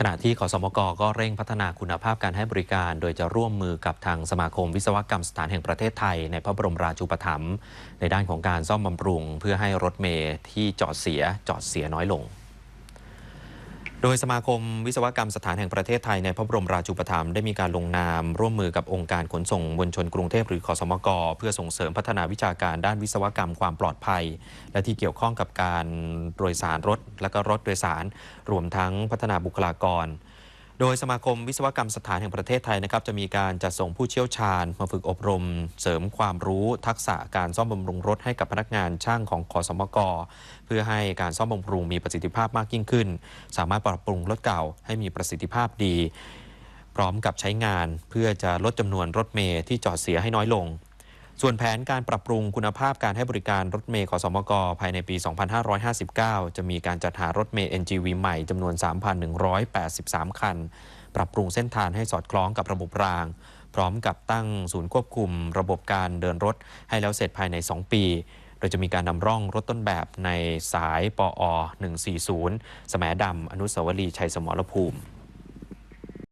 ขณะที่ขอสมกก็เร่งพัฒนาคุณภาพการให้บริการ โดยจะร่วมมือกับทางสมาคมวิศวกรรมสถานแห่งประเทศไทย ในพระบรมราชูปถัมภ์ในด้านของการซ่อมบำรุง เพื่อให้รถเมล์ที่จอดเสียจอดเสียน้อยลง โดยสมาคมวิศวกรรมสถานแห่งประเทศไทยในพระบรมราชูปถัมภ์ได้มีการลงนามร่วมมือกับองค์การขนส่งมวลชนกรุงเทพหรือขอสมก เพื่อส่งเสริมพัฒนาวิชาการด้านวิศวกรรมความปลอดภัย และที่เกี่ยวข้องกับการโดยสารรถ และก็รถโดยสาร รวมทั้งพัฒนาบุคลากร โดยสมาคมวิศวกรรมสถานแห่งประเทศไทยนะครับจะมีการจัดส่งผู้เชี่ยวชาญ มาฝึกอบรม เสริมความรู้ทักษะการซ่อมบำรุงรถให้กับพนักงานช่างของขอสมก เพื่อให้การซ่อมบำรุงมีประสิทธิภาพมากยิ่งขึ้น สามารถปรับปรุงรถเก่าให้มีประสิทธิภาพดี พร้อมกับใช้งานเพื่อจะลดจำนวนรถเมล์ที่จอดเสียให้น้อยลง ส่วนแผนการปรับปรุงคุณภาพการให้บริการรถเมล์ขอสมกภายในปี 2559 จะมีการจัดหารถเมล์ NGV ใหม่จำนวน 3,183 คัน ปรับปรุงเส้นทางให้สอดคล้องกับระบบราง พร้อมกับตั้งศูนย์ควบคุม ระบบการเดินรถให้แล้วเสร็จภายใน 2 ปี โดยจะมีการนำร่องรถต้นแบบในสายปอ 140 สมดำอนุสาวรีย์ชัยสมรภูมิ